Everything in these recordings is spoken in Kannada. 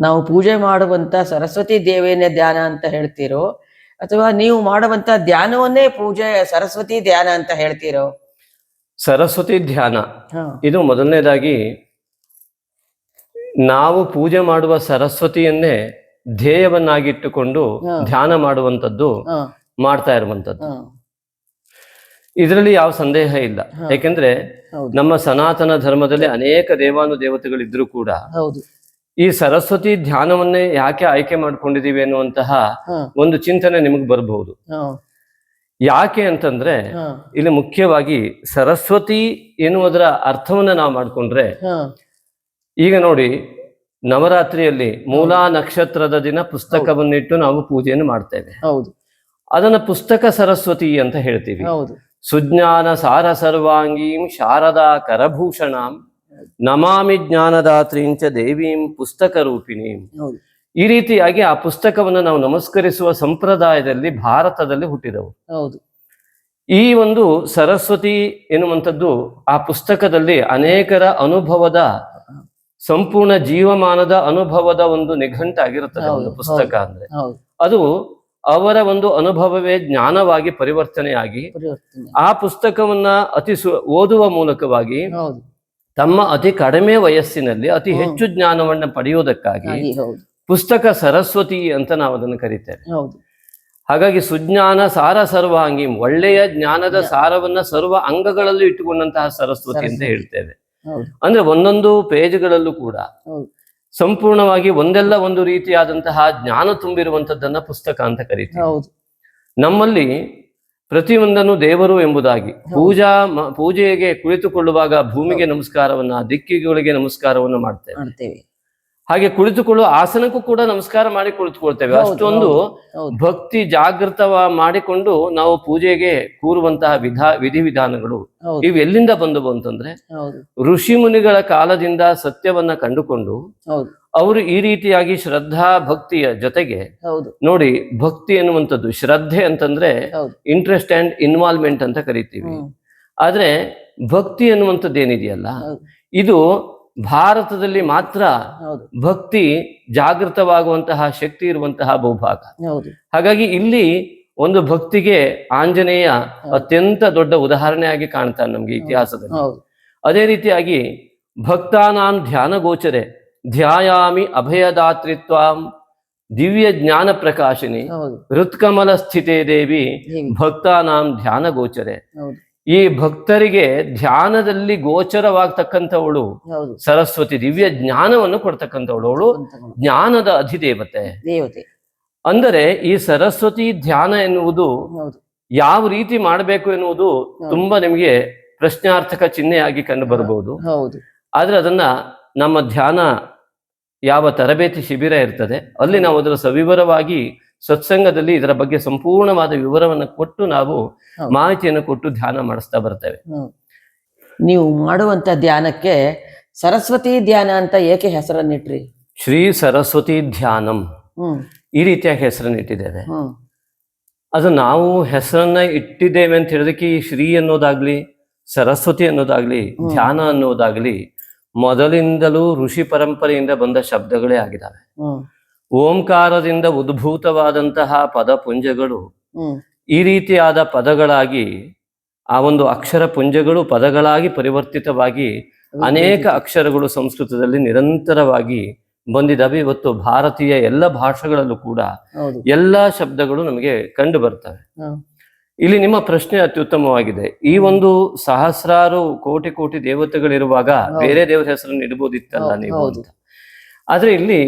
ನಾವು ಪೂಜೆ ಮಾಡುವಂತ ಸರಸ್ವತಿ ದೇವಿಯನ್ನೇ ಧ್ಯಾನ ಅಂತ ಹೇಳ್ತೀರೋ ಅಥವಾ ನೀವು ಮಾಡುವಂತ ಧ್ಯಾನವನ್ನೇ ಪೂಜೆ ಸರಸ್ವತಿ ಧ್ಯಾನ ಅಂತ ಹೇಳ್ತೀರೋ? ಸರಸ್ವತಿ ಧ್ಯಾನ. ಇದು ಮೊದಲನೇದಾಗಿ ನಾವು ಪೂಜೆ ಮಾಡುವ ಸರಸ್ವತಿಯನ್ನೇ ಧ್ಯೇಯವನ್ನಾಗಿಟ್ಟುಕೊಂಡು ಧ್ಯಾನ ಮಾಡುವಂಥದ್ದು ಮಾಡ್ತಾ ಇರುವಂಥದ್ದು. ಇದರಲ್ಲಿ ಯಾವ ಸಂದೇಹ ಇಲ್ಲ. ಯಾಕೆಂದ್ರೆ ನಮ್ಮ ಸನಾತನ ಧರ್ಮದಲ್ಲಿ ಅನೇಕ ದೇವಾನು ದೇವತೆಗಳಿದ್ರು ಕೂಡ ಹೌದು. ಈ ಸರಸ್ವತಿ ಧ್ಯಾನವನ್ನೇ ಯಾಕೆ ಆಯ್ಕೆ ಮಾಡ್ಕೊಂಡಿದೀವಿ ಅನ್ನುವಂತಹ ಒಂದು ಚಿಂತನೆ ನಿಮಗೆ ಬರಬಹುದು. ಯಾಕೆ ಅಂತಂದ್ರೆ ಇಲ್ಲಿ ಮುಖ್ಯವಾಗಿ ಸರಸ್ವತಿ ಎನ್ನುವುದರ ಅರ್ಥವನ್ನ ನಾವು ಮಾಡ್ಕೊಂಡ್ರೆ ಈಗ ನೋಡಿ ನವರಾತ್ರಿಯಲ್ಲಿ ಮೂಲಾ ನಕ್ಷತ್ರದ ದಿನ ಪುಸ್ತಕವನ್ನಿಟ್ಟು ನಾವು ಪೂಜೆಯನ್ನು ಮಾಡ್ತೇವೆ. ಹೌದು. ಅದನ್ನ ಪುಸ್ತಕ ಸರಸ್ವತಿ ಅಂತ ಹೇಳ್ತೀವಿ. ಹೌದು. ಸುಜ್ಞಾನ ಸಾರ ಸರ್ವಾಂಗೀಂ ಶಾರದಾ ಕರಭೂಷಣಾಂ ನಮಾಮಿ ಜ್ಞಾನದಾತ್ರಿಂಚ ದೇವೀಂ ಪುಸ್ತಕ ರೂಪಿಣಿ ಈ ರೀತಿಯಾಗಿ ಆ ಪುಸ್ತಕವನ್ನು ನಾವು ನಮಸ್ಕರಿಸುವ ಸಂಪ್ರದಾಯದಲ್ಲಿ ಭಾರತದಲ್ಲಿ ಹುಟ್ಟಿದವು. ಹೌದು. ಈ ಒಂದು ಸರಸ್ವತಿ ಎನ್ನುವಂಥದ್ದು ಆ ಪುಸ್ತಕದಲ್ಲಿ ಅನೇಕರ ಅನುಭವದ ಸಂಪೂರ್ಣ ಜೀವಮಾನದ ಅನುಭವದ ಒಂದು ನಿಘಂಟಾಗಿರುತ್ತದೆ ಒಂದು ಪುಸ್ತಕ ಅಂದ್ರೆ. ಅದು ಅವರ ಒಂದು ಅನುಭವವೇ ಜ್ಞಾನವಾಗಿ ಪರಿವರ್ತನೆಯಾಗಿ ಆ ಪುಸ್ತಕವನ್ನ ಅತಿ ಸು ಓದುವ ಮೂಲಕವಾಗಿ ತಮ್ಮ ಅತಿ ಕಡಿಮೆ ವಯಸ್ಸಿನಲ್ಲಿ ಅತಿ ಹೆಚ್ಚು ಜ್ಞಾನವನ್ನ ಪಡೆಯುವುದಕ್ಕಾಗಿ ಪುಸ್ತಕ ಸರಸ್ವತಿ ಅಂತ ನಾವು ಅದನ್ನು ಕರಿತೇವೆ ಹಾಗಾಗಿ ಸುಜ್ಞಾನ ಸಾರ ಸರ್ವಾಂಗಿ ಒಳ್ಳೆಯ ಜ್ಞಾನದ ಸಾರವನ್ನ ಸರ್ವ ಅಂಗಗಳಲ್ಲೂ ಇಟ್ಟುಕೊಂಡಂತಹ ಸರಸ್ವತಿ ಅಂತ ಹೇಳ್ತೇವೆ. ಅಂದ್ರೆ ಒಂದೊಂದು ಪೇಜ್ಗಳಲ್ಲೂ ಕೂಡ ಸಂಪೂರ್ಣವಾಗಿ ಒಂದೆಲ್ಲ ಒಂದು ರೀತಿಯಾದಂತಹ ಜ್ಞಾನ ತುಂಬಿರುವಂತದ್ದನ್ನ ಪುಸ್ತಕ ಅಂತ ಕರಿತೀವಿ. ನಮ್ಮಲ್ಲಿ ಪ್ರತಿಯೊಂದನ್ನು ದೇವರು ಎಂಬುದಾಗಿ. ಪೂಜಾ ಪೂಜೆಗೆ ಕುಳಿತುಕೊಳ್ಳುವಾಗ ಭೂಮಿಗೆ ನಮಸ್ಕಾರವನ್ನ ದಿಕ್ಕಿಗಳಿಗೆ ನಮಸ್ಕಾರವನ್ನು ಮಾಡ್ತೇವೆ. ಮಾಡ್ತೇವೆ. ಹಾಗೆ ಕುಳಿತುಕೊಳ್ಳುವ ಆಸನಕ್ಕೂ ಕೂಡ ನಮಸ್ಕಾರ ಮಾಡಿ ಕುಳಿತುಕೊಳ್ತೇವೆ. ಅಷ್ಟೊಂದು ಭಕ್ತಿ ಜಾಗೃತವ ಮಾಡಿಕೊಂಡು ನಾವು ಪೂಜೆಗೆ ಕೂರುವಂತಹ ವಿಧಾ ವಿಧಿವಿಧಾನಗಳು ಇವೆಲ್ಲಿಂದ ಇವು ಎಲ್ಲಿಂದ ಬಂದವು ಅಂತಂದ್ರೆ ಋಷಿ ಮುನಿಗಳ ಕಾಲದಿಂದ ಸತ್ಯವನ್ನ ಕಂಡುಕೊಂಡು ಅವರು ಈ ರೀತಿಯಾಗಿ ಶ್ರದ್ಧಾ ಭಕ್ತಿಯ ಜೊತೆಗೆ ನೋಡಿ ಭಕ್ತಿ ಎನ್ನುವಂಥದ್ದು ಶ್ರದ್ಧೆ ಅಂತಂದ್ರೆ ಇಂಟ್ರೆಸ್ಟ್ ಅಂಡ್ ಇನ್ವಾಲ್ವ್ಮೆಂಟ್ ಅಂತ ಕರಿತೀವಿ. ಆದ್ರೆ ಭಕ್ತಿ ಎನ್ನುವಂಥದ್ದು ಏನಿದೆಯಲ್ಲ ಇದು ಭಾರತದಲ್ಲಿ ಮಾತ್ರ ಭಕ್ತಿ ಜಾಗೃತವಾಗುವಂತಹ ಶಕ್ತಿ ಇರುವಂತಹ ಬಹುಭಾಗ ಹಾಗಾಗಿ ಇಲ್ಲಿ ಒಂದು ಭಕ್ತಿಗೆ ಆಂಜನೇಯ ಅತ್ಯಂತ ದೊಡ್ಡ ಉದಾಹರಣೆಯಾಗಿ ಕಾಣ್ತಾನೆ ನಮ್ಗೆ ಇತಿಹಾಸದಲ್ಲಿ. ಅದೇ ರೀತಿಯಾಗಿ ಭಕ್ತಾನಾಂ ಧ್ಯಾನ ಗೋಚರೆ ಧ್ಯಾಯಾಮಿ ಅಭಯದಾತ್ರಿತ್ವಾಂ ದಿವ್ಯ ಜ್ಞಾನ ಪ್ರಕಾಶಿನಿ ಹೃತ್ಕಮಲ ಸ್ಥಿತಿ ದೇವಿ ಭಕ್ತ ಭಕ್ತಾನಾಂ ಧ್ಯಾನ ಗೋಚರೆ. ಈ ಭಕ್ತರಿಗೆ ಧ್ಯಾನದಲ್ಲಿ ಗೋಚರವಾಗ್ತಕ್ಕಂಥವಳು ಸರಸ್ವತಿ ದಿವ್ಯ ಜ್ಞಾನವನ್ನು ಕೊಡ್ತಕ್ಕಂಥವಳು ಅವಳು. ಜ್ಞಾನದ ಅಧಿದೇವತೆ. ದೇವತೆ. ಅಂದರೆ ಈ ಸರಸ್ವತಿ ಧ್ಯಾನ ಎನ್ನುವುದು ಯಾವ ರೀತಿ ಮಾಡಬೇಕು ಎನ್ನುವುದು ತುಂಬಾ ನಿಮಗೆ ಪ್ರಶ್ನಾರ್ಥಕ ಚಿಹ್ನೆಯಾಗಿ ಕಂಡು ಬರಬಹುದು ಹೌದು. ಆದ್ರೆ ಅದನ್ನ ನಮ್ಮ ಧ್ಯಾನ ಯಾವ ತರಬೇತಿ ಶಿಬಿರ ಇರ್ತದೆ ಅಲ್ಲಿ ನಾವು ಅದರ ಸವಿವರವಾಗಿ ಸತ್ಸಂಗದಲ್ಲಿ ಇದರ ಬಗ್ಗೆ ಸಂಪೂರ್ಣವಾದ ವಿವರವನ್ನು ಕೊಟ್ಟು ನಾವು. ಮಾಹಿತಿಯನ್ನು ಕೊಟ್ಟು ಧ್ಯಾನ ಮಾಡಿಸ್ತಾ ಬರ್ತೇವೆ. ನೀವು ಮಾಡುವಂತ ಧ್ಯಾನಕ್ಕೆ ಸರಸ್ವತಿ ಧ್ಯಾನ ಅಂತ ಏಕೆ ಹೆಸರನ್ನಿಟ್ರಿ ಶ್ರೀ ಸರಸ್ವತಿ ಧ್ಯಾನಂ. ಈ ರೀತಿಯಾಗಿ ಹೆಸರನ್ನ ಇಟ್ಟಿದ್ದೇವೆ. ಅದು ನಾವು ಹೆಸರನ್ನ ಇಟ್ಟಿದ್ದೇವೆ ಅಂತ ಹೇಳೋದಕ್ಕೆ ಈ ಶ್ರೀ ಅನ್ನೋದಾಗ್ಲಿ ಸರಸ್ವತಿ ಅನ್ನೋದಾಗ್ಲಿ. ಧ್ಯಾನ ಅನ್ನೋದಾಗ್ಲಿ ಮೊದಲಿಂದಲೂ ಋಷಿ ಪರಂಪರೆಯಿಂದ ಬಂದ ಶಬ್ದಗಳೇ ಆಗಿದ್ದಾವೆ ಓಂಕಾರದಿಂದ ಉದ್ಭೂತವಾದಂತಹ ಪದಪುಂಜಗಳು ಈ ರೀತಿಯಾದ ಪದಗಳಾಗಿ ಆ ಒಂದು ಅಕ್ಷರ ಪುಂಜಗಳು ಪದಗಳಾಗಿ ಪರಿವರ್ತಿತವಾಗಿ ಅನೇಕ ಅಕ್ಷರಗಳು ಸಂಸ್ಕೃತದಲ್ಲಿ ನಿರಂತರವಾಗಿ ಬಂದಿದ್ದಾವೆ ಇವತ್ತು ಭಾರತೀಯ ಎಲ್ಲ ಭಾಷೆಗಳಲ್ಲೂ ಕೂಡ ಎಲ್ಲಾ ಶಬ್ದಗಳು ನಮಗೆ ಕಂಡು ಬರ್ತವೆ. ಇಲ್ಲಿ ನಿಮ್ಮ ಪ್ರಶ್ನೆ ಅತ್ಯುತ್ತಮವಾಗಿದೆ. ಈ ಒಂದು ಸಹಸ್ರಾರು ಕೋಟಿ ಕೋಟಿ ದೇವತೆಗಳಿರುವಾಗ. ಬೇರೆ ದೇವರ ಹೆಸರನ್ನು ಇಡಬಹುದಿತ್ತಲ್ಲ ಹೌದು, ನೀವು. ಅಂತ. ಆದ್ರೆ ಇಲ್ಲಿ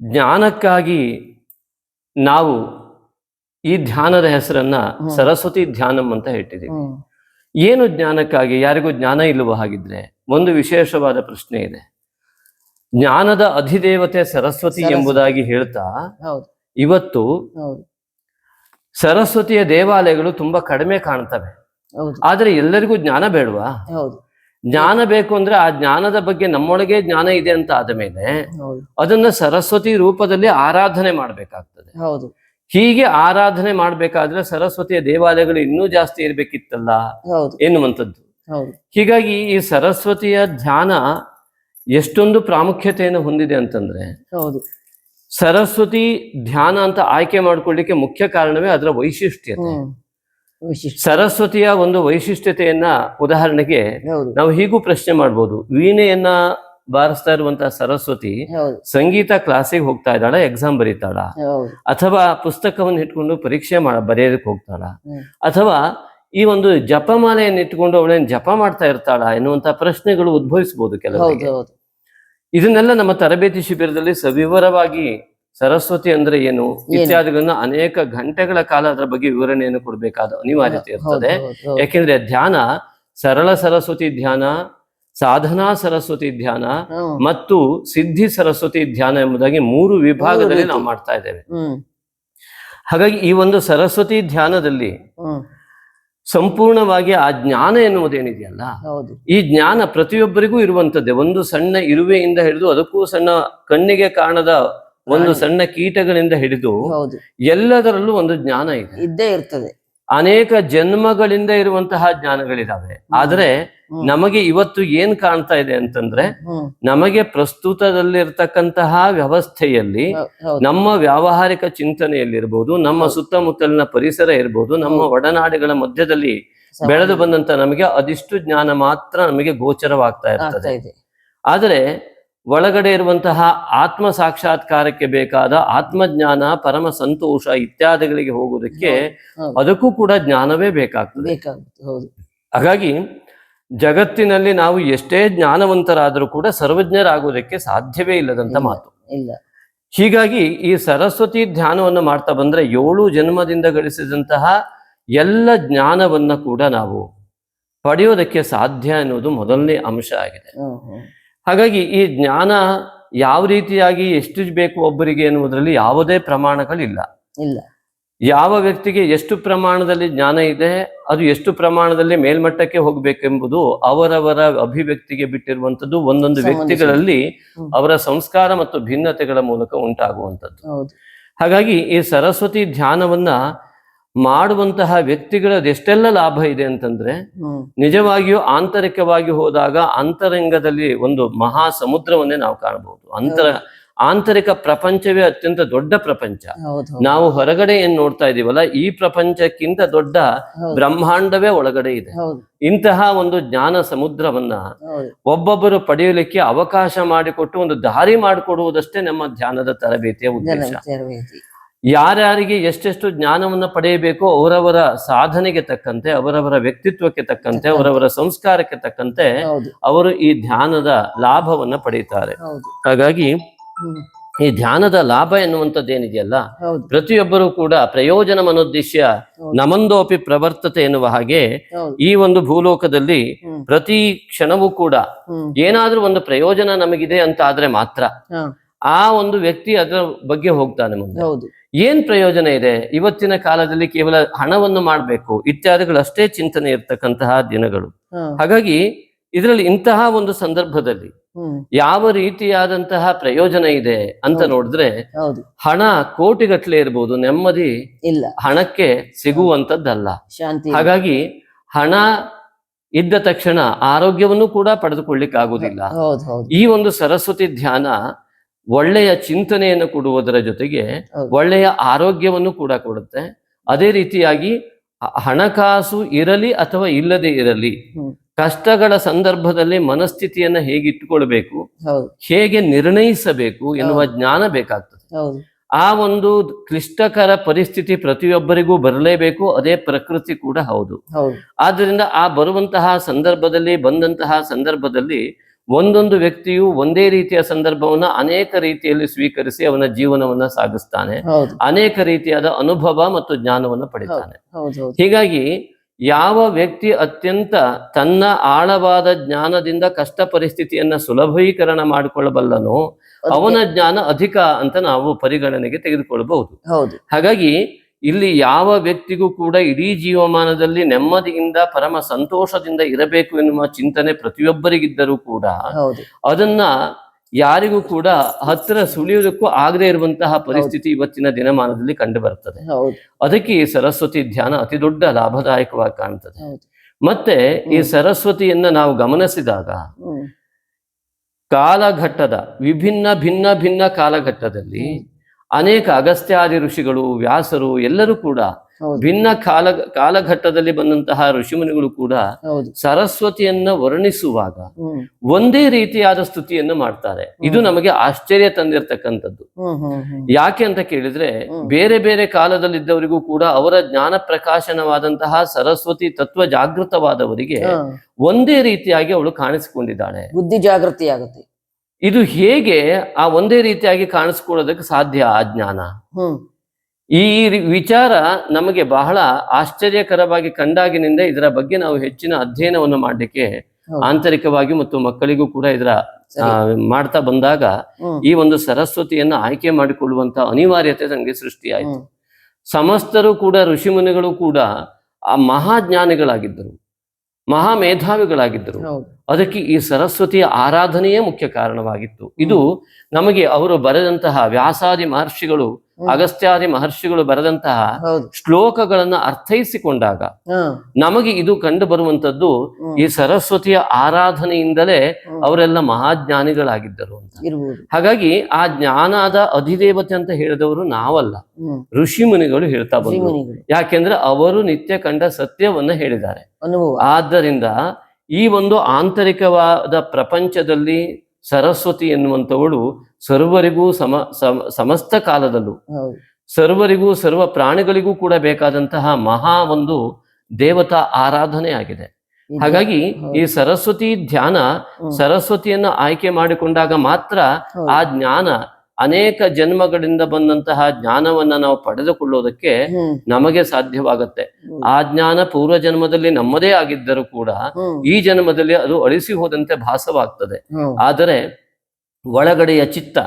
ಜ್ಞಾನಕ್ಕಾಗಿ ನಾವು ಈ ಧ್ಯಾನದ ಹೆಸರನ್ನ ಸರಸ್ವತಿ ಧ್ಯಾನಂ ಅಂತ ಇಟ್ಟಿದ್ದೀವಿ ಏನು ಜ್ಞಾನಕ್ಕಾಗಿ ಯಾರಿಗೂ ಜ್ಞಾನ ಇಲ್ಲವೋ ಹಾಗಿದ್ರೆ ಒಂದು ವಿಶೇಷವಾದ ಪ್ರಶ್ನೆ ಇದೆ. ಜ್ಞಾನದ ಅಧಿದೇವತೆ ಸರಸ್ವತಿ. ಎಂಬುದಾಗಿ ಹೇಳ್ತಾ ಇವತ್ತು ಸರಸ್ವತಿಯ ದೇವಾಲಯಗಳು ತುಂಬಾ ಕಡಿಮೆ ಕಾಣ್ತವೆ. ಹೌದು. ಆದ್ರೆ ಎಲ್ಲರಿಗೂ ಜ್ಞಾನ ಬೇಡವಾ? ಹೌದು. ಜ್ಞಾನ ಬೇಕು ಅಂದ್ರೆ ಆ ಜ್ಞಾನದ ಬಗ್ಗೆ ನಮ್ಮೊಳಗೆ ಜ್ಞಾನ ಇದೆ ಅಂತ ಆದ ಮೇಲೆ ಅದನ್ನ ಸರಸ್ವತಿ ರೂಪದಲ್ಲಿ ಆರಾಧನೆ ಮಾಡ್ಬೇಕಾಗ್ತದೆ. ಹೌದು. ಹೀಗೆ ಆರಾಧನೆ ಮಾಡ್ಬೇಕಾದ್ರೆ ಸರಸ್ವತಿಯ ದೇವಾಲಯಗಳು ಇನ್ನೂ ಜಾಸ್ತಿ ಇರ್ಬೇಕಿತ್ತಲ್ಲ ಹೌದು. ಎನ್ನುವಂಥದ್ದು. ಹೌದು. ಹೀಗಾಗಿ ಈ ಸರಸ್ವತಿಯ ಧ್ಯಾನ ಎಷ್ಟೊಂದು ಪ್ರಾಮುಖ್ಯತೆಯನ್ನು ಹೊಂದಿದೆ ಅಂತಂದ್ರೆ ಹೌದು. ಸರಸ್ವತಿ ಧ್ಯಾನ ಅಂತ ಆಯ್ಕೆ ಮಾಡ್ಕೊಳ್ಳಿಕ್ಕೆ ಮುಖ್ಯ ಕಾರಣವೇ ಅದರ ವೈಶಿಷ್ಟ್ಯತೆ. ಸರಸ್ವತಿಯ ಒಂದು ವೈಶಿಷ್ಟ್ಯತೆಯನ್ನ ಉದಾಹರಣೆಗೆ ನಾವು ಹೀಗೂ ಪ್ರಶ್ನೆ ಮಾಡ್ಬೋದು. ವೀಣೆಯನ್ನ ಬಾರಿಸ್ತಾ ಇರುವಂತಹ ಸರಸ್ವತಿ ಸಂಗೀತ ಕ್ಲಾಸಿಗೆ ಹೋಗ್ತಾ ಇದ್ದಾಳ ಎಕ್ಸಾಮ್ ಬರೀತಾಳ? ಅಥವಾ ಪುಸ್ತಕವನ್ನು ಇಟ್ಕೊಂಡು ಪರೀಕ್ಷೆ ಮಾಡ ಬರೆಯೋದಕ್ಕೆ ಹೋಗ್ತಾಳ? ಅಥವಾ ಈ ಒಂದು ಜಪಮಾಲೆಯನ್ನು ಇಟ್ಕೊಂಡು ಅವಳೇನು ಜಪ ಮಾಡ್ತಾ ಇರ್ತಾಳ ಎನ್ನುವಂತಹ ಪ್ರಶ್ನೆಗಳು ಉದ್ಭವಿಸಬಹುದು ಹೌದು. ಇದನ್ನೆಲ್ಲ ನಮ್ಮ ತರಬೇತಿ ಶಿಬಿರದಲ್ಲಿ ಸವಿವರವಾಗಿ ಸರಸ್ವತಿ ಅಂದ್ರೆ ಏನು ಇತ್ಯಾದಿಗಳನ್ನ ಅನೇಕ ಗಂಟೆಗಳ ಕಾಲ ಅದರ ಬಗ್ಗೆ ವಿವರಣೆಯನ್ನು ಕೊಡಬೇಕಾದ ಅನಿವಾರ್ಯತೆ ಇರ್ತದೆ. ಯಾಕೆಂದ್ರೆ ಧ್ಯಾನ ಸರಳ ಸರಸ್ವತಿ ಧ್ಯಾನ ಸಾಧನಾ ಸರಸ್ವತಿ ಧ್ಯಾನ ಮತ್ತು ಸಿದ್ಧಿ ಸರಸ್ವತಿ ಧ್ಯಾನ ಎಂಬುದಾಗಿ ಮೂರು ವಿಭಾಗದಲ್ಲಿ ನಾವು ಮಾಡ್ತಾ ಇದ್ದೇವೆ. ಹಾಗಾಗಿ ಈ ಒಂದು ಸರಸ್ವತಿ ಧ್ಯಾನದಲ್ಲಿ ಸಂಪೂರ್ಣವಾಗಿ ಆ ಜ್ಞಾನ ಎನ್ನುವುದೇನಿದೆಯಲ್ಲ? ಹೌದು. ಈ ಜ್ಞಾನ ಪ್ರತಿಯೊಬ್ಬರಿಗೂ ಇರುವಂತದ್ದೇ ಒಂದು ಸಣ್ಣ ಇರುವೆಯಿಂದ ಹಿಡಿದು ಅದಕ್ಕೂ ಸಣ್ಣ ಕಣ್ಣಿಗೆ ಕಾಣದ ಒಂದು ಸಣ್ಣ ಕೀಟಗಳಿಂದ ಹಿಡಿದು ಹೌದು. ಎಲ್ಲದರಲ್ಲೂ ಒಂದು ಜ್ಞಾನ ಇದೆ. ಇದ್ದೇ ಇರ್ತದೆ. ಅನೇಕ ಜನ್ಮಗಳಿಂದ ಇರುವಂತಹ ಜ್ಞಾನಗಳಿದಾವೆ. ಆದ್ರೆ ನಮಗೆ ಇವತ್ತು ಏನ್ ಕಾಣ್ತಾ ಇದೆ ಅಂತಂದ್ರೆ ನಮಗೆ ಪ್ರಸ್ತುತದಲ್ಲಿರ್ತಕ್ಕಂತಹ ವ್ಯವಸ್ಥೆಯಲ್ಲಿ ನಮ್ಮ ವ್ಯಾವಹಾರಿಕ ಚಿಂತನೆಯಲ್ಲಿರ್ಬೋದು ನಮ್ಮ ಸುತ್ತಮುತ್ತಲಿನ ಪರಿಸರ ಇರ್ಬೋದು ನಮ್ಮ ಒಡನಾಡಿಗಳ ಮಧ್ಯದಲ್ಲಿ ಬೆಳೆದು ಬಂದಂತ ನಮಗೆ ಅದಿಷ್ಟು ಜ್ಞಾನ ಮಾತ್ರ ನಮಗೆ ಗೋಚರವಾಗ್ತಾ ಇರ್ತದೆ. ಆದರೆ ಒಳಗಡೆ ಇರುವಂತಹ ಆತ್ಮ ಸಾಕ್ಷಾತ್ಕಾರಕ್ಕೆ ಬೇಕಾದ ಆತ್ಮಜ್ಞಾನ ಪರಮ ಸಂತೋಷ ಇತ್ಯಾದಿಗಳಿಗೆ ಹೋಗುವುದಕ್ಕೆ ಅದಕ್ಕೂ ಕೂಡ ಜ್ಞಾನವೇ ಬೇಕಾಗ್ತದೆ. ಹೌದು. ಹಾಗಾಗಿ ಜಗತ್ತಿನಲ್ಲಿ ನಾವು ಎಷ್ಟೇ ಜ್ಞಾನವಂತರಾದರೂ ಕೂಡ ಸರ್ವಜ್ಞರಾಗುವುದಕ್ಕೆ ಸಾಧ್ಯವೇ ಇಲ್ಲದಂತ ಇಲ್ಲ. ಮಾತು. ಇಲ್ಲ. ಹೀಗಾಗಿ ಈ ಸರಸ್ವತಿ ಧ್ಯಾನವನ್ನು ಮಾಡ್ತಾ ಬಂದ್ರೆ ಏಳು ಜನ್ಮದಿಂದ ಗಳಿಸಿದಂತಹ ಎಲ್ಲ ಜ್ಞಾನವನ್ನ ಕೂಡ ನಾವು ಪಡೆಯೋದಕ್ಕೆ ಸಾಧ್ಯ ಅನ್ನೋದು ಮೊದಲನೇ ಅಂಶ ಆಗಿದೆ. ಹಾಗಾಗಿ ಈ ಜ್ಞಾನ ಯಾವ ರೀತಿಯಾಗಿ ಎಷ್ಟು ಬೇಕು ಒಬ್ಬರಿಗೆ ಎನ್ನುವುದರಲ್ಲಿ ಯಾವುದೇ ಪ್ರಮಾಣಗಳಿಲ್ಲ. ಇಲ್ಲ. ಯಾವ ವ್ಯಕ್ತಿಗೆ ಎಷ್ಟು ಪ್ರಮಾಣದಲ್ಲಿ ಜ್ಞಾನ ಇದೆ ಅದು ಎಷ್ಟು ಪ್ರಮಾಣದಲ್ಲಿ ಮೇಲ್ಮಟ್ಟಕ್ಕೆ ಹೋಗಬೇಕೆಂಬುದು ಅವರವರ ಅಭಿವ್ಯಕ್ತಿಗೆ ಬಿಟ್ಟಿರುವಂತದ್ದು ಒಂದೊಂದು ವ್ಯಕ್ತಿಗಳಲ್ಲಿ ಅವರ ಸಂಸ್ಕಾರ ಮತ್ತು ಭಿನ್ನತೆಗಳ ಮೂಲಕ ಉಂಟಾಗುವಂಥದ್ದು. ಹಾಗಾಗಿ ಈ ಸರಸ್ವತಿ ಧ್ಯಾನವನ್ನ ಮಾಡುವಂತಹ ವ್ಯಕ್ತಿಗಳದ್ದು ಎಷ್ಟೆಲ್ಲ ಲಾಭ ಇದೆ ಅಂತಂದ್ರೆ ನಿಜವಾಗಿಯೂ ಆಂತರಿಕವಾಗಿ ಹೋದಾಗ ಅಂತರಂಗದಲ್ಲಿ ಒಂದು ಮಹಾ ಸಮುದ್ರವನ್ನೇ ನಾವು ಕಾಣಬಹುದು. ಅಂತರ ಆಂತರಿಕ ಪ್ರಪಂಚವೇ ಅತ್ಯಂತ ದೊಡ್ಡ ಪ್ರಪಂಚ. ನಾವು ಹೊರಗಡೆ ಏನ್ ನೋಡ್ತಾ ಇದೀವಲ್ಲ ಈ ಪ್ರಪಂಚಕ್ಕಿಂತ ದೊಡ್ಡ ಬ್ರಹ್ಮಾಂಡವೇ ಒಳಗಡೆ ಇದೆ. ಇಂತಹ ಒಂದು ಜ್ಞಾನ ಸಮುದ್ರವನ್ನ ಒಬ್ಬೊಬ್ಬರು ಪಡೆಯಲಿಕ್ಕೆ ಅವಕಾಶ ಮಾಡಿಕೊಟ್ಟು ಒಂದು ದಾರಿ ಮಾಡಿಕೊಡುವುದಷ್ಟೇ ನಮ್ಮ ಧ್ಯಾನದ ತರಬೇತಿಯ ಉದ್ದೇಶ. ಯಾರ್ಯಾರಿಗೆ ಎಷ್ಟೆಷ್ಟು ಜ್ಞಾನವನ್ನು ಪಡೆಯಬೇಕೋ ಅವರವರ ಸಾಧನೆಗೆ ತಕ್ಕಂತೆ ಅವರವರ ವ್ಯಕ್ತಿತ್ವಕ್ಕೆ ತಕ್ಕಂತೆ ಅವರವರ ಸಂಸ್ಕಾರಕ್ಕೆ ತಕ್ಕಂತೆ ಅವರು ಈ ಧ್ಯಾನದ ಲಾಭವನ್ನ ಪಡೀತಾರೆ. ಹಾಗಾಗಿ ಈ ಧ್ಯಾನದ ಲಾಭ ಎನ್ನುವಂಥದ್ದು ಏನಿದೆಯಲ್ಲ ಪ್ರತಿಯೊಬ್ಬರೂ ಕೂಡ ಪ್ರಯೋಜನ ಮನೋದ್ದೇಶ. ನಮಂದೋಪಿ ಪ್ರವರ್ತತೆ ಎನ್ನುವ ಹಾಗೆ ಈ ಒಂದು ಭೂಲೋಕದಲ್ಲಿ ಪ್ರತಿ ಕ್ಷಣವೂ ಕೂಡ ಏನಾದರೂ ಒಂದು ಪ್ರಯೋಜನ ನಮಗಿದೆ ಅಂತ ಆದ್ರೆ ಮಾತ್ರ ಆ ಒಂದು ವ್ಯಕ್ತಿ ಅದರ ಬಗ್ಗೆ ಹೋಗ್ತಾನೆ ಮುಂದೆ. ಹೌದು. ಏನ್ ಪ್ರಯೋಜನ ಇದೆ? ಇವತ್ತಿನ ಕಾಲದಲ್ಲಿ ಕೇವಲ ಹಣವನ್ನು ಮಾಡಬೇಕು ಇತ್ಯಾದಿಗಳಷ್ಟೇ ಚಿಂತನೆ ಇರ್ತಕ್ಕಂತಹ ದಿನಗಳು. ಹಾಗಾಗಿ ಇದರಲ್ಲಿ ಇಂತಹ ಒಂದು ಸಂದರ್ಭದಲ್ಲಿ ಯಾವ ರೀತಿಯಾದಂತಹ ಪ್ರಯೋಜನ ಇದೆ ಅಂತ ನೋಡಿದ್ರೆ ಹಣ ಕೋಟಿಗಟ್ಲೆ ಇರಬಹುದು ನೆಮ್ಮದಿ ಇಲ್ಲ. ಹಣಕ್ಕೆ ಸಿಗುವಂತದ್ದಲ್ಲ ಹಾಗಾಗಿ ಹಣ ಇದ್ದ ತಕ್ಷಣ ಆರೋಗ್ಯವನ್ನು ಕೂಡ ಪಡೆದುಕೊಳ್ಳಿಕ್ಕಾಗುವುದಿಲ್ಲ. ಈ ಒಂದು ಸರಸ್ವತಿ ಧ್ಯಾನ ಒಳ್ಳೆಯ ಚಿಂತನೆಯನ್ನು ಕೊಡುವುದರ ಜೊತೆಗೆ ಒಳ್ಳೆಯ ಆರೋಗ್ಯವನ್ನು ಕೂಡ ಕೊಡುತ್ತೆ. ಅದೇ ರೀತಿಯಾಗಿ ಹಣಕಾಸು ಇರಲಿ ಅಥವಾ ಇಲ್ಲದೆ ಇರಲಿ ಕಷ್ಟಗಳ ಸಂದರ್ಭದಲ್ಲಿ ಮನಸ್ಥಿತಿಯನ್ನ ಹೇಗೆ ಇಟ್ಟುಕೊಳ್ಬೇಕು ಹೇಗೆ ನಿರ್ಣಯಿಸಬೇಕು ಎನ್ನುವ ಜ್ಞಾನ ಬೇಕಾಗ್ತದೆ. ಆ ಒಂದು ಕ್ಲಿಷ್ಟಕರ ಪರಿಸ್ಥಿತಿ ಪ್ರತಿಯೊಬ್ಬರಿಗೂ ಬರಲೇಬೇಕು ಅದೇ ಪ್ರಕೃತಿ ಕೂಡ ಹೌದು. ಹೌದು. ಆದ್ದರಿಂದ ಆ ಬರುವಂತಹ ಸಂದರ್ಭದಲ್ಲಿ ಬಂದಂತಹ ಸಂದರ್ಭದಲ್ಲಿ ಒಂದೊಂದು ವ್ಯಕ್ತಿಯು ಒಂದೇ ರೀತಿಯ ಸಂದರ್ಭವನ್ನ ಅನೇಕ ರೀತಿಯಲ್ಲಿ ಸ್ವೀಕರಿಸಿ ಅವನ ಜೀವನವನ್ನ ಸಾಗಿಸ್ತಾನೆ. ಅನೇಕ ರೀತಿಯಾದ ಅನುಭವ ಮತ್ತು ಜ್ಞಾನವನ್ನು ಪಡಿತಾನೆ. ಹೀಗಾಗಿ ಯಾವ ವ್ಯಕ್ತಿ ಅತ್ಯಂತ ತನ್ನ ಆಳವಾದ ಜ್ಞಾನದಿಂದ ಕಷ್ಟ ಪರಿಸ್ಥಿತಿಯನ್ನ ಸುಲಭೀಕರಣ ಮಾಡಿಕೊಳ್ಳಬಲ್ಲನೋ ಅವನ ಜ್ಞಾನ ಅಧಿಕ ಅಂತ ನಾವು ಪರಿಗಣನೆಗೆ ತೆಗೆದುಕೊಳ್ಳಬಹುದು ಹೌದು. ಹಾಗಾಗಿ ಇಲ್ಲಿ ಯಾವ ವ್ಯಕ್ತಿಗೂ ಕೂಡ ಇಡೀ ಜೀವಮಾನದಲ್ಲಿ ನೆಮ್ಮದಿಯಿಂದ ಪರಮ ಸಂತೋಷದಿಂದ ಇರಬೇಕು ಎನ್ನುವ ಚಿಂತನೆ ಪ್ರತಿಯೊಬ್ಬರಿಗಿದ್ದರೂ ಕೂಡ ಅದನ್ನ ಯಾರಿಗೂ ಕೂಡ ಹತ್ತಿರ ಸುಳಿಯುವುದಕ್ಕೂ ಆಗದೆ ಇರುವಂತಹ ಪರಿಸ್ಥಿತಿ ಇವತ್ತಿನ ದಿನಮಾನದಲ್ಲಿ ಕಂಡು ಬರ್ತದೆ. ಅದಕ್ಕೆ ಈ ಸರಸ್ವತಿ ಧ್ಯಾನ ಅತಿ ದೊಡ್ಡ ಲಾಭದಾಯಕವಾಗಿ ಕಾಣ್ತದೆ. ಮತ್ತೆ ಈ ಸರಸ್ವತಿಯನ್ನ ನಾವು ಗಮನಿಸಿದಾಗ ಕಾಲಘಟ್ಟದ ವಿಭಿನ್ನ ಭಿನ್ನ ಭಿನ್ನ ಕಾಲಘಟ್ಟದಲ್ಲಿ ಅನೇಕ ಅಗಸ್ತ್ಯಾದಿ ಋಷಿಗಳು ವ್ಯಾಸರು ಎಲ್ಲರೂ ಕೂಡ ಭಿನ್ನ ಕಾಲ ಕಾಲಘಟ್ಟದಲ್ಲಿ ಬಂದಂತಹ ಋಷಿಮುನಿಗಳು ಕೂಡ ಸರಸ್ವತಿಯನ್ನ ವರ್ಣಿಸುವಾಗ ಒಂದೇ ರೀತಿಯಾದ ಸ್ತುತಿಯನ್ನು ಮಾಡ್ತಾರೆ. ಇದು ನಮಗೆ ಆಶ್ಚರ್ಯ ತಂದಿರತಕ್ಕಂಥದ್ದು. ಯಾಕೆ ಅಂತ ಕೇಳಿದ್ರೆ. ಬೇರೆ ಬೇರೆ ಕಾಲದಲ್ಲಿದ್ದವರಿಗೂ ಕೂಡ ಅವರ ಜ್ಞಾನ ಪ್ರಕಾಶನವಾದಂತಹ ಸರಸ್ವತಿ ತತ್ವ ಜಾಗೃತವಾದವರಿಗೆ ಒಂದೇ ರೀತಿಯಾಗಿ ಅವಳು ಕಾಣಿಸಿಕೊಂಡಿದ್ದಾಳೆ. ಬುದ್ಧಿ ಜಾಗೃತಿ ಆಗುತ್ತೆ ಇದು ಹೇಗೆ ಆ ಒಂದೇ ರೀತಿಯಾಗಿ ಕಾಣಿಸ್ಕೊಳ್ಳೋದಕ್ಕೆ ಸಾಧ್ಯ ಆ ಜ್ಞಾನ? ಈ ವಿಚಾರ ನಮಗೆ ಬಹಳ ಆಶ್ಚರ್ಯಕರವಾಗಿ ಕಂಡಾಗಿನಿಂದ ಇದರ ಬಗ್ಗೆ ನಾವು ಹೆಚ್ಚಿನ ಅಧ್ಯಯನವನ್ನು ಮಾಡಲಿಕ್ಕೆ ಆಂತರಿಕವಾಗಿ ಮತ್ತು ಮಕ್ಕಳಿಗೂ ಕೂಡ ಇದರ ಆ, ಮಾಡ್ತಾ ಬಂದಾಗ ಈ ಒಂದು ಸರಸ್ವತಿಯನ್ನ ಆಯ್ಕೆ ಮಾಡಿಕೊಳ್ಳುವಂತ ಅನಿವಾರ್ಯತೆ ನನಗೆ ಸೃಷ್ಟಿಯಾಯಿತು. ಸಮಸ್ತರು ಕೂಡ ಋಷಿಮುನಿಗಳು ಕೂಡ ಆ ಮಹಾಜ್ಞಾನಿಗಳಾಗಿದ್ದರು. ಮಹಾ ಮೇಧಾವಿಗಳಾಗಿದ್ದರು ಅದಕ್ಕೆ ಈ ಸರಸ್ವತಿಯ ಆರಾಧನೆಯೇ ಮುಖ್ಯ ಕಾರಣವಾಗಿತ್ತು. ಇದು ನಮಗೆ ಅವರು ಬರೆದಂತಹ ವ್ಯಾಸಾದಿ ಮಹರ್ಷಿಗಳು. ಅಗಸ್ತ್ಯಾದಿ ಮಹರ್ಷಿಗಳು ಬರೆದಂತಹ ಶ್ಲೋಕಗಳನ್ನ ಅರ್ಥೈಸಿಕೊಂಡಾಗ ನಮಗೆ ಇದು ಕಂಡು ಬರುವಂತದ್ದು ಈ ಸರಸ್ವತಿಯ ಆರಾಧನೆಯಿಂದಲೇ ಅವರೆಲ್ಲ ಮಹಾಜ್ಞಾನಿಗಳಾಗಿದ್ದರು ಅಂತ. ಹಾಗಾಗಿ ಆ ಜ್ಞಾನದ ಅಧಿದೇವತೆ ಅಂತ ಹೇಳಿದವರು ನಾವಲ್ಲ. ಋಷಿ ಮುನಿಗಳು ಹೇಳ್ತಾ ಬಂದರು. ಯಾಕೆಂದ್ರೆ ಅವರು ನಿತ್ಯ ಕಂಡ ಸತ್ಯವನ್ನ ಹೇಳಿದ್ದಾರೆ. ಆದ್ದರಿಂದ ಈ ಒಂದು ಆಂತರಿಕವಾದ ಪ್ರಪಂಚದಲ್ಲಿ ಸರಸ್ವತಿ ಎನ್ನುವಂಥವಳು ಸರ್ವರಿಗೂ ಸಮ ಸಮ- ಸಮಸ್ತ ಕಾಲದಲ್ಲೂ ಸರ್ವರಿಗೂ ಸರ್ವ ಪ್ರಾಣಿಗಳಿಗೂ ಕೂಡ ಬೇಕಾದಂತಹ ಮಹಾ ಒಂದು ದೇವತಾ ಆರಾಧನೆ ಆಗಿದೆ. ಹಾಗಾಗಿ ಈ ಸರಸ್ವತಿ ಧ್ಯಾನ. ಸರಸ್ವತಿಯನ್ನ ಆಯ್ಕೆ ಮಾಡಿಕೊಂಡಾಗ ಮಾತ್ರ ಆ ಜ್ಞಾನ ಅನೇಕ ಜನ್ಮಗಳಿಂದ ಬಂದಂತಹ ಜ್ಞಾನವನ್ನ ನಾವು ಪಡೆದುಕೊಳ್ಳೋದಕ್ಕೆ ನಮಗೆ ಸಾಧ್ಯವಾಗುತ್ತೆ. ಆ ಜ್ಞಾನ ಪೂರ್ವ ಜನ್ಮದಲ್ಲಿ ನಮ್ಮದೇ ಆಗಿದ್ದರೂ ಕೂಡ ಈ ಜನ್ಮದಲ್ಲಿ ಅದು ಅಳಿಸಿ ಹೋದಂತೆ ಭಾಸವಾಗ್ತದೆ. ಆದರೆ ಒಳಗಡೆಯ ಚಿತ್ತ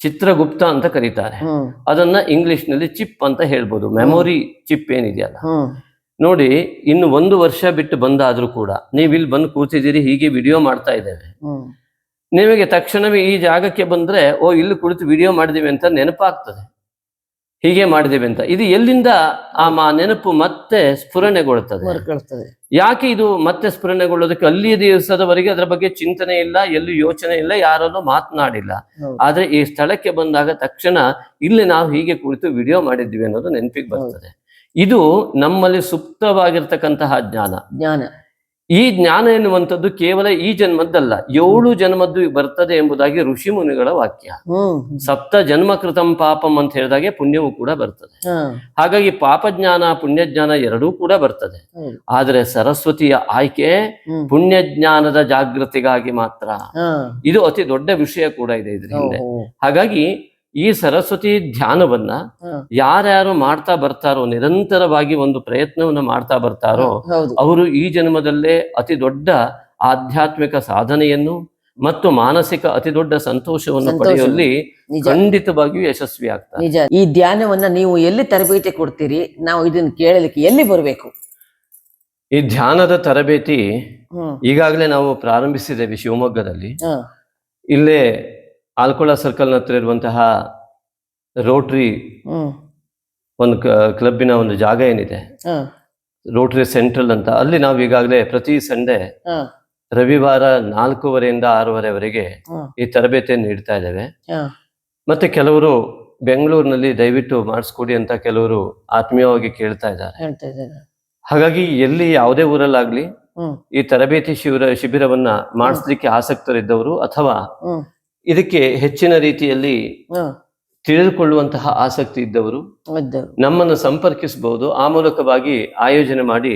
ಚಿತ್ರಗುಪ್ತ ಅಂತ ಕರೀತಾರೆ. ಅದನ್ನ ಇಂಗ್ಲಿಷ್ನಲ್ಲಿ ಚಿಪ್ ಅಂತ ಹೇಳ್ಬೋದು. ಮೆಮೊರಿ ಚಿಪ್ ಏನಿದೆಯಲ್ಲ. ನೋಡಿ ಇನ್ನು ಒಂದು ವರ್ಷ ಬಿಟ್ಟು ಬಂದಾದ್ರೂ ಕೂಡ ನೀವು ಇಲ್ಲಿ ಬಂದು ಕೂತಿದ್ದೀರಿ ಹೀಗೆ ವಿಡಿಯೋ ಮಾಡ್ತಾ ಇದ್ದೇವೆ. ನಿಮಗೆ ತಕ್ಷಣವೇ ಈ ಜಾಗಕ್ಕೆ ಬಂದ್ರೆ ಓ ಇಲ್ಲಿ ಕುಳಿತು ವಿಡಿಯೋ ಮಾಡಿದೀವಿ ಅಂತ ನೆನಪಾಗ್ತದೆ. ಹೀಗೆ ಮಾಡಿದ್ದೇವೆ ಅಂತ. ಇದು ಎಲ್ಲಿಂದ ಆ ಮ- ನೆನಪು ಮತ್ತೆ ಸ್ಫುರಣೆಗೊಳ್ಳುತ್ತದೆ? ಯಾಕೆ ಇದು ಮತ್ತೆ ಸ್ಫುರಣೆಗೊಳ್ಳೋದಕ್ಕೆ ಅಲ್ಲಿ ದಿವಸದವರೆಗೆ ಅದರ ಬಗ್ಗೆ ಚಿಂತನೆ ಇಲ್ಲ ಎಲ್ಲೂ ಯೋಚನೆ ಇಲ್ಲ ಯಾರಲ್ಲೂ ಮಾತನಾಡಿಲ್ಲ. ಆದ್ರೆ ಈ ಸ್ಥಳಕ್ಕೆ ಬಂದಾಗ ತಕ್ಷಣ ಇಲ್ಲಿ ನಾವು ಹೀಗೆ ಕುಳಿತು ವಿಡಿಯೋ ಮಾಡಿದ್ವಿ ಅನ್ನೋದು ನೆನಪಿಗೆ ಬರ್ತದೆ. ಇದು ನಮ್ಮಲ್ಲಿ ಸುಪ್ತವಾಗಿರ್ತಕ್ಕಂತಹ ಜ್ಞಾನ. ಜ್ಞಾನ. ಈ ಜ್ಞಾನ ಎನ್ನುವಂಥದ್ದು ಕೇವಲ ಈ ಜನ್ಮದ್ದಲ್ಲ ಏಳು ಜನ್ಮದ್ದು ಬರ್ತದೆ ಎಂಬುದಾಗಿ ಋಷಿ ಮುನಿಗಳ ವಾಕ್ಯ. ಸಪ್ತ ಜನ್ಮ ಕೃತಂ ಪಾಪಂ ಅಂತ ಹೇಳಿದಾಗೆ ಪುಣ್ಯವು ಕೂಡ ಬರ್ತದೆ. ಹಾಗಾಗಿ ಪಾಪ ಜ್ಞಾನ ಪುಣ್ಯ ಜ್ಞಾನ ಎರಡೂ ಕೂಡ ಬರ್ತದೆ. ಆದರೆ ಸರಸ್ವತಿಯ ಆಯ್ಕೆ ಪುಣ್ಯ ಜ್ಞಾನದ ಜಾಗೃತಿಗಾಗಿ ಮಾತ್ರ. ಇದು ಅತಿ ದೊಡ್ಡ ವಿಷಯ ಕೂಡ ಇದೆ ಇದರಿಂದ ಹಾಗಾಗಿ ಈ ಸರಸ್ವತಿ ಧ್ಯಾನವನ್ನ. ಯಾರ್ಯಾರು ಮಾಡ್ತಾ ಬರ್ತಾರೋ ನಿರಂತರವಾಗಿ ಒಂದು ಪ್ರಯತ್ನವನ್ನ ಮಾಡ್ತಾ ಬರ್ತಾರೋ ಅವರು ಈ ಜನ್ಮದಲ್ಲೇ ಅತಿ ದೊಡ್ಡ ಆಧ್ಯಾತ್ಮಿಕ ಸಾಧನೆಯನ್ನು ಮತ್ತು ಮಾನಸಿಕ ಅತಿ ದೊಡ್ಡ ಸಂತೋಷವನ್ನು ಪಡೆಯುವಲ್ಲಿ ಖಂಡಿತವಾಗಿಯೂ ಯಶಸ್ವಿ ಆಗ್ತಾರೆ. ನಿಜ. ಈ ಧ್ಯಾನವನ್ನ ನೀವು ಎಲ್ಲಿ ತರಬೇತಿ ಕೊಡ್ತೀರಿ? ನಾವು ಇದನ್ನ ಕೇಳಲಿಕ್ಕೆ ಎಲ್ಲಿ ಬರಬೇಕು? ಈ ಧ್ಯಾನದ ತರಬೇತಿ ಈಗಾಗಲೇ ನಾವು ಪ್ರಾರಂಭಿಸಿದ್ದೇವೆ ಶಿವಮೊಗ್ಗದಲ್ಲಿ. ಇಲ್ಲೇ ಆಲ್ಕೊಳ ಸರ್ಕಲ್ ಹತ್ರ ಇರುವಂತಹ ರೋಟ್ರಿ ಒಂದು ಕ್ಲಬ್ಬಿನ ಒಂದು ಜಾಗ ಏನಿದೆ? ರೋಟ್ರಿ ಸೆಂಟ್ರಲ್ ಅಂತ. ಅಲ್ಲಿ ನಾವು ಈಗಾಗಲೇ ಪ್ರತಿ ಸಂಡೆ ರವಿವಾರ ನಾಲ್ಕೂವರೆಯಿಂದ ಆರೂವರೆವರೆಗೆ ಈ ತರಬೇತಿಯನ್ನು ನೀಡ್ತಾ ಇದ್ದೇವೆ. ಮತ್ತೆ ಕೆಲವರು ಬೆಂಗಳೂರಿನಲ್ಲಿ ದಯವಿಟ್ಟು ಮಾಡಿಸ್ಕೊಡಿ ಅಂತ ಕೆಲವರು ಆತ್ಮೀಯವಾಗಿ ಕೇಳ್ತಾ ಇದ್ದಾರೆ. ಹಾಗಾಗಿ ಎಲ್ಲಿ ಯಾವುದೇ ಊರಲ್ಲಾಗ್ಲಿ ಈ ತರಬೇತಿ ಶಿಬಿರ ಶಿಬಿರವನ್ನ ಮಾಡಿಸ್ಲಿಕ್ಕೆ ಆಸಕ್ತರಿದ್ದವರು ಅಥವಾ ಇದಕ್ಕೆ ಹೆಚ್ಚಿನ ರೀತಿಯಲ್ಲಿ ತಿಳಿದುಕೊಳ್ಳುವಂತಹ ಆಸಕ್ತಿ ಇದ್ದವರು ನಮ್ಮನ್ನು ಸಂಪರ್ಕಿಸಬಹುದು. ಆ ಮೂಲಕವಾಗಿ ಆಯೋಜನೆ ಮಾಡಿ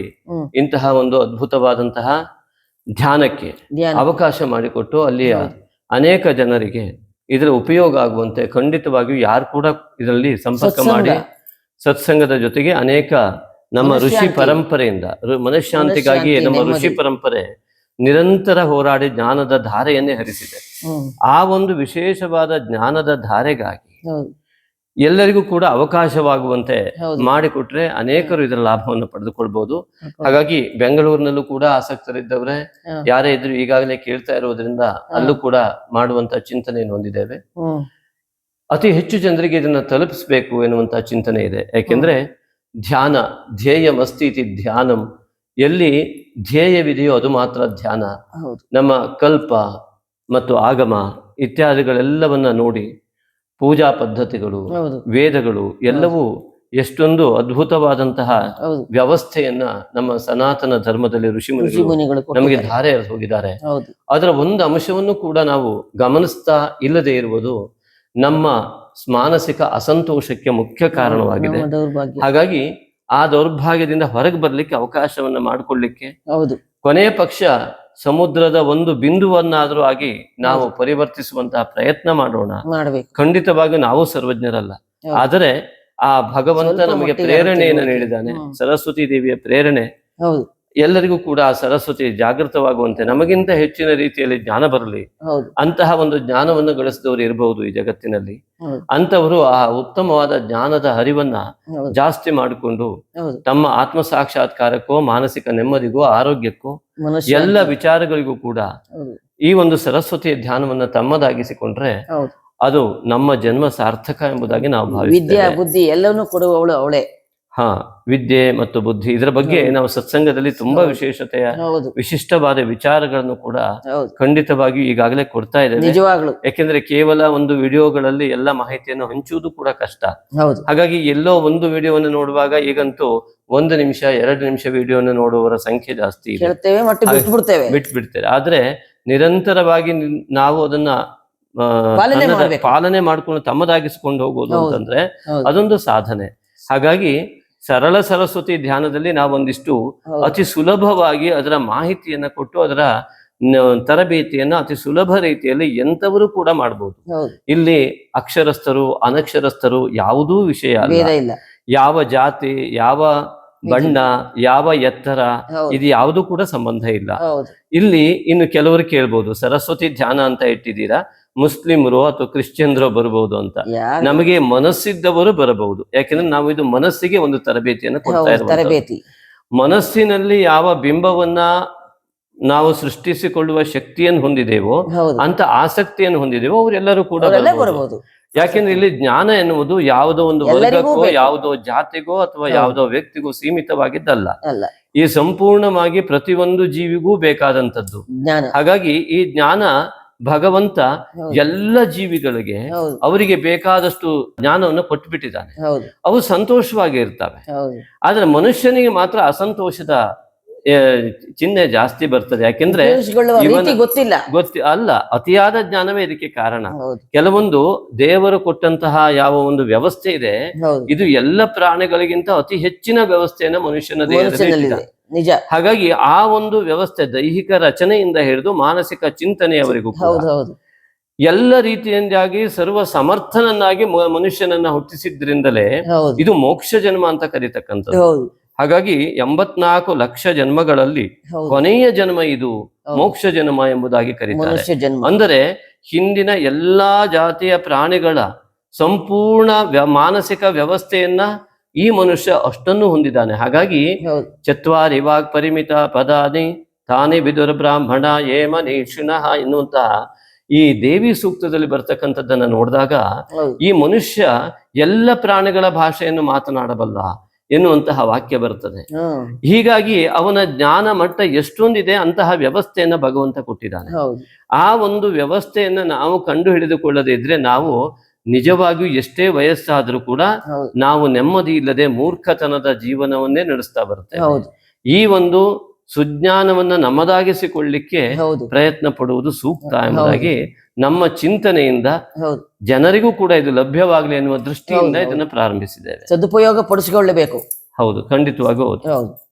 ಇಂತಹ ಒಂದು ಅದ್ಭುತವಾದಂತಹ ಧ್ಯಾನಕ್ಕೆ ಅವಕಾಶ ಮಾಡಿಕೊಟ್ಟು ಅಲ್ಲಿಯ ಅನೇಕ ಜನರಿಗೆ ಇದರ ಉಪಯೋಗ ಆಗುವಂತೆ ಖಂಡಿತವಾಗಿಯೂ ಯಾರು ಕೂಡ ಇದರಲ್ಲಿ ಸಂಪರ್ಕ ಮಾಡಿ ಸತ್ಸಂಗದ ಜೊತೆಗೆ ಅನೇಕ ನಮ್ಮ ಋಷಿ ಪರಂಪರೆಯಿಂದ ಮನಃಶಾಂತಿಗಾಗಿ ನಮ್ಮ ಋಷಿ ಪರಂಪರೆ ನಿರಂತರ ಹೋರಾಡಿ ಜ್ಞಾನದ ಧಾರೆಯನ್ನೇ ಹರಿಸಿದೆ. ಆ ಒಂದು ವಿಶೇಷವಾದ ಜ್ಞಾನದ ಧಾರೆಗಾಗಿ ಎಲ್ಲರಿಗೂ ಕೂಡ ಅವಕಾಶವಾಗುವಂತೆ ಮಾಡಿಕೊಟ್ರೆ ಅನೇಕರು ಇದರ ಲಾಭವನ್ನು ಪಡೆದುಕೊಳ್ಬಹುದು ಹಾಗಾಗಿ ಬೆಂಗಳೂರಿನಲ್ಲೂ ಕೂಡ ಆಸಕ್ತರಿದ್ದವ್ರೆ. ಯಾರೇ ಇದ್ರು ಈಗಾಗಲೇ ಕೇಳ್ತಾ ಇರೋದ್ರಿಂದ ಅಲ್ಲೂ ಕೂಡ ಮಾಡುವಂತ ಚಿಂತನೆಯನ್ನು ಹೊಂದಿದ್ದೇವೆ. ಅತಿ ಹೆಚ್ಚು ಜನರಿಗೆ ಇದನ್ನ ತಲುಪಿಸಬೇಕು ಎನ್ನುವಂತಹ ಚಿಂತನೆ ಇದೆ. ಯಾಕೆಂದ್ರೆ ಧ್ಯಾನ ಧ್ಯೇಯ ಮಸ್ತಿ ಧ್ಯಾನಂ. ಎಲ್ಲಿ ಧ್ಯೇಯವಿದೆಯೋ ಅದು ಮಾತ್ರ ಧ್ಯಾನ. ನಮ್ಮ ಕಲ್ಪ ಮತ್ತು ಆಗಮ ಇತ್ಯಾದಿಗಳೆಲ್ಲವನ್ನ ನೋಡಿ ಪೂಜಾ ಪದ್ಧತಿಗಳು ವೇದಗಳು ಎಲ್ಲವೂ ಎಷ್ಟೊಂದು ಅದ್ಭುತವಾದಂತಹ ವ್ಯವಸ್ಥೆಯನ್ನ ನಮ್ಮ ಸನಾತನ ಧರ್ಮದಲ್ಲಿ ಋಷಿ ಮುನಿಗಳು ನಮಗೆ. ಧಾರೆ ಹೋಗಿದ್ದಾರೆ ಅದರ ಒಂದು ಅಂಶವನ್ನು ಕೂಡ ನಾವು ಗಮನಿಸ್ತಾ ಇಲ್ಲದೆ ಇರುವುದು ನಮ್ಮ ಮಾನಸಿಕ ಅಸಂತೋಷಕ್ಕೆ ಮುಖ್ಯ ಕಾರಣವಾಗಿದೆ. ಹಾಗಾಗಿ ಆ ದೌರ್ಭಾಗ್ಯದಿಂದ ಹೊರಗೆ ಬರ್ಲಿಕ್ಕೆ ಅವಕಾಶವನ್ನ ಮಾಡಿಕೊಳ್ಳಿಕ್ಕೆ ಹೌದು. ಕೊನೆಯ ಪಕ್ಷ ಸಮುದ್ರದ ಒಂದು ಬಿಂದುವನ್ನಾದರೂ ಆಗಿ ನಾವು ಪರಿವರ್ತಿಸುವಂತಹ ಪ್ರಯತ್ನ ಮಾಡೋಣ. ಮಾಡಬೇಕು. ಖಂಡಿತವಾಗಿ ನಾವು ಸರ್ವಜ್ಞರಲ್ಲ. ಆದರೆ ಆ ಭಗವಂತ ನಮಗೆ ಪ್ರೇರಣೆಯನ್ನು ನೀಡಿದ್ದಾನೆ. ಸರಸ್ವತಿ ದೇವಿಯ ಪ್ರೇರಣೆ. ಹೌದು. ಎಲ್ಲರಿಗೂ ಕೂಡ ಆ ಸರಸ್ವತಿ ಜಾಗೃತವಾಗುವಂತೆ ನಮಗಿಂತ ಹೆಚ್ಚಿನ ರೀತಿಯಲ್ಲಿ ಜ್ಞಾನ ಬರಲಿ. ಅಂತಹ ಒಂದು ಜ್ಞಾನವನ್ನು ಗಳಿಸಿದವರು ಇರಬಹುದು ಈ ಜಗತ್ತಿನಲ್ಲಿ. ಅಂತವರು ಆ ಉತ್ತಮವಾದ ಜ್ಞಾನದ ಹರಿವನ್ನ ಜಾಸ್ತಿ ಮಾಡಿಕೊಂಡು ತಮ್ಮ ಆತ್ಮ ಸಾಕ್ಷಾತ್ಕಾರಕ್ಕೋ ಮಾನಸಿಕ ನೆಮ್ಮದಿಗೂ ಆರೋಗ್ಯಕ್ಕೂ ಎಲ್ಲ ವಿಚಾರಗಳಿಗೂ ಕೂಡ ಈ ಒಂದು ಸರಸ್ವತಿಯ ಧ್ಯಾನವನ್ನ ತಮ್ಮದಾಗಿಸಿಕೊಂಡ್ರೆ ಅದು ನಮ್ಮ ಜನ್ಮ ಸಾರ್ಥಕ ಎಂಬುದಾಗಿ ನಾವು ವಿದ್ಯಾ ಬುದ್ಧಿ ಎಲ್ಲವನ್ನೂ ಕೊಡುವವಳು ಅವಳೇ. ಹಾ ವಿದ್ಯೆ ಮತ್ತು ಬುದ್ಧಿ ಇದರ ಬಗ್ಗೆ ನಾವು ಸತ್ಸಂಗದಲ್ಲಿ ತುಂಬಾ. ವಿಶೇಷತೆಯ ವಿಶಿಷ್ಟವಾದ ವಿಚಾರಗಳನ್ನು ಕೂಡ ಖಂಡಿತವಾಗಿ ಈಗಾಗಲೇ ಕೊಡ್ತಾ ಇದ್ದೇವೆ. ಯಾಕೆಂದ್ರೆ ಕೇವಲ ಒಂದು ವಿಡಿಯೋಗಳಲ್ಲಿ ಎಲ್ಲ ಮಾಹಿತಿಯನ್ನು ಹಂಚುವುದು ಕೂಡ ಕಷ್ಟ. ಹಾಗಾಗಿ ಎಲ್ಲೋ ಒಂದು ವಿಡಿಯೋವನ್ನು ನೋಡುವಾಗ ಈಗಂತೂ ಒಂದು ನಿಮಿಷ ಎರಡು ನಿಮಿಷ ವಿಡಿಯೋವನ್ನು ನೋಡುವವರ ಸಂಖ್ಯೆ ಜಾಸ್ತಿ ಇದೆ. ಬಿಟ್ಬಿಡ್ತೇವೆ. ಆದ್ರೆ ನಿರಂತರವಾಗಿ ನಾವು ಅದನ್ನ ಪಾಲನೆ ಮಾಡ್ಕೊಂಡು ತಮ್ಮದಾಗಿಸಿಕೊಂಡು ಹೋಗೋದು ಅಂತಂದ್ರೆ ಅದೊಂದು ಸಾಧನೆ. ಹಾಗಾಗಿ ಸರಳ ಸರಸ್ವತಿ ಧ್ಯಾನದಲ್ಲಿ ನಾವೊಂದಿಷ್ಟು ಅತಿ ಸುಲಭವಾಗಿ ಅದರ ಮಾಹಿತಿಯನ್ನ ಕೊಟ್ಟು ಅದರ ತರಬೇತಿಯನ್ನು ತರಬೇತಿಯನ್ನ ಅತಿ ಸುಲಭ ರೀತಿಯಲ್ಲಿ ಎಂತವರು ಕೂಡ ಮಾಡಬಹುದು ಇಲ್ಲಿ ಅಕ್ಷರಸ್ಥರು ಅನಕ್ಷರಸ್ಥರು ಯಾವುದೂ ವಿಷಯ ಅಲ್ಲ. ಯಾವ ಜಾತಿ ಯಾವ ಬಣ್ಣ ಯಾವ ಎತ್ತರ ಇದು ಯಾವುದು ಕೂಡ ಸಂಬಂಧ ಇಲ್ಲ. ಇಲ್ಲಿ ಇನ್ನು ಕೆಲವರು ಕೇಳ್ಬೋದು ಸರಸ್ವತಿ ಧ್ಯಾನ ಅಂತ ಇಟ್ಟಿದ್ದೀರಾ? ಮುಸ್ಲಿಮರು ಅಥವಾ ಕ್ರಿಶ್ಚಿಯನ್ರು ಬರಬಹುದು ಅಂತ. ನಮಗೆ ಮನಸ್ಸಿದ್ದವರು ಬರಬಹುದು. ಯಾಕೆಂದ್ರೆ ನಾವು ಇದು ಮನಸ್ಸಿಗೆ ಒಂದು ತರಬೇತಿಯನ್ನು ಕೊಡ್ತಾ ತರಬೇತಿ. ಮನಸ್ಸಿನಲ್ಲಿ ಯಾವ ಬಿಂಬವನ್ನ ನಾವು ಸೃಷ್ಟಿಸಿಕೊಳ್ಳುವ ಶಕ್ತಿಯನ್ನು ಹೊಂದಿದೆವೋ ಅಂತ ಆಸಕ್ತಿಯನ್ನು ಹೊಂದಿದೇವೋ ಅವರೆಲ್ಲರೂ ಕೂಡ ಬರಬಹುದು ಯಾಕೆಂದ್ರೆ ಇಲ್ಲಿ ಜ್ಞಾನ ಎನ್ನುವುದು ಯಾವುದೋ ಒಂದು ವರ್ಗಕ್ಕೋ. ಯಾವುದೋ ಜಾತಿಗೋ ಅಥವಾ ಯಾವುದೋ ವ್ಯಕ್ತಿಗೂ ಸೀಮಿತವಾಗಿದ್ದಲ್ಲ. ಈ ಸಂಪೂರ್ಣವಾಗಿ ಪ್ರತಿಯೊಂದು ಜೀವಿಗೂ ಬೇಕಾದಂತದ್ದು ಹಾಗಾಗಿ ಈ ಜ್ಞಾನ ಭಗವಂತ ಎಲ್ಲ ಜೀವಿಗಳಿಗೆ ಅವರಿಗೆ ಬೇಕಾದಷ್ಟು ಜ್ಞಾನವನ್ನು ಕೊಟ್ಟು ಬಿಟ್ಟಿದ್ದಾನೆ ಅವು ಸಂತೋಷವಾಗಿ ಇರ್ತವೆ. ಆದ್ರೆ ಮನುಷ್ಯನಿಗೆ ಮಾತ್ರ ಅಸಂತೋಷದ ಚಿಹ್ನೆ ಜಾಸ್ತಿ ಬರ್ತದೆ. ಯಾಕೆಂದ್ರೆ ಗೊತ್ತಿಲ್ಲ. ಗೊತ್ತಿ ಅಲ್ಲ ಅತಿಯಾದ ಜ್ಞಾನವೇ ಇದಕ್ಕೆ ಕಾರಣ. ಕೆಲವೊಂದು ದೇವರು ಕೊಟ್ಟಂತಹ ಯಾವ ಒಂದು ವ್ಯವಸ್ಥೆ ಇದೆ ಇದು ಎಲ್ಲ ಪ್ರಾಣಿಗಳಿಗಿಂತ ಅತಿ ಹೆಚ್ಚಿನ ವ್ಯವಸ್ಥೆಯನ್ನು ಮನುಷ್ಯನದೇ. ನಿಜ. ಹಾಗಾಗಿ ಆ ಒಂದು ವ್ಯವಸ್ಥೆ ದೈಹಿಕ ರಚನೆಯಿಂದ ಹಿಡಿದು ಮಾನಸಿಕ ಚಿಂತನೆಯವರೆಗೂ ಹೌದೌದು ಹೌದು ಹೌದು. ಎಲ್ಲ ರೀತಿಯಿಂದಾಗಿ ಸರ್ವ ಸಮರ್ಥನನ್ನಾಗಿ ಮನುಷ್ಯನನ್ನ ಹುಟ್ಟಿಸಿದ್ರಿಂದಲೇ ಇದು ಮೋಕ್ಷ ಜನ್ಮ ಅಂತ ಕರೀತಕ್ಕಂಥದ್ದು. ಹಾಗಾಗಿ ಎಂಬತ್ನಾಲ್ಕು ಲಕ್ಷ ಜನ್ಮಗಳಲ್ಲಿ ಕೊನೆಯ ಜನ್ಮ ಇದು. ಮೋಕ್ಷ ಜನ್ಮ ಎಂಬುದಾಗಿ ಕರೀತಾರೆ. ಅಂದರೆ ಹಿಂದಿನ ಎಲ್ಲಾ ಜಾತಿಯ ಪ್ರಾಣಿಗಳ ಸಂಪೂರ್ಣ ಮಾನಸಿಕ ವ್ಯವಸ್ಥೆಯನ್ನ ಈ ಮನುಷ್ಯ ಅಷ್ಟನ್ನು ಹೊಂದಿದ್ದಾನೆ. ಹಾಗಾಗಿ ಚತ್ವಾರಿ ವಾಗ್ ಪರಿಮಿತ ಪದಾನಿ ತಾನೇ ಬಿದುರ ಬ್ರಾಹ್ಮಣ ಏಮ ಶುನಃ ಎನ್ನುವಂತಹ ಈ ದೇವಿ ಸೂಕ್ತದಲ್ಲಿ ಬರ್ತಕ್ಕಂಥದ್ದನ್ನ ನೋಡಿದಾಗ ಈ ಮನುಷ್ಯ ಎಲ್ಲ ಪ್ರಾಣಿಗಳ ಭಾಷೆಯನ್ನು ಮಾತನಾಡಬಲ್ಲ ಎನ್ನುವಂತಹ ವಾಕ್ಯ ಬರ್ತದೆ ಹೀಗಾಗಿ ಅವನ ಜ್ಞಾನ ಮಟ್ಟ ಎಷ್ಟೊಂದಿದೆ ಅಂತಹ ವ್ಯವಸ್ಥೆಯನ್ನ ಭಗವಂತ ಕೊಟ್ಟಿದ್ದಾನೆ. ಆ ಒಂದು ವ್ಯವಸ್ಥೆಯನ್ನ ನಾವು ಕಂಡು ಹಿಡಿದುಕೊಳ್ಳದೆ ಇದ್ರೆ ನಾವು ನಿಜವಾಗಿಯೂ ಎಷ್ಟೇ ವಯಸ್ಸಾದರೂ ಕೂಡ ನಾವು ನೆಮ್ಮದಿ ಇಲ್ಲದೆ ಮೂರ್ಖತನದ ಜೀವನವನ್ನೇ ನಡೆಸ್ತಾ ಬರುತ್ತೆ. ಈ ಒಂದು ಸುಜ್ಞಾನವನ್ನ ನಮ್ಮದಾಗಿಸಿಕೊಳ್ಳಿಕ್ಕೆ ಪ್ರಯತ್ನ ಪಡುವುದು ಸೂಕ್ತ ಎಂಬುದಾಗಿ ನಮ್ಮ ಚಿಂತನೆಯಿಂದ ಜನರಿಗೂ ಕೂಡ ಇದು ಲಭ್ಯವಾಗಲಿ ಎನ್ನುವ ದೃಷ್ಟಿಯಿಂದ. ಇದನ್ನು ಪ್ರಾರಂಭಿಸಿದ್ದೇವೆ. ಸದುಪಯೋಗ ಪಡಿಸಿಕೊಳ್ಳಬೇಕು. ಹೌದು ಖಂಡಿತವಾಗೂ ಹೌದು.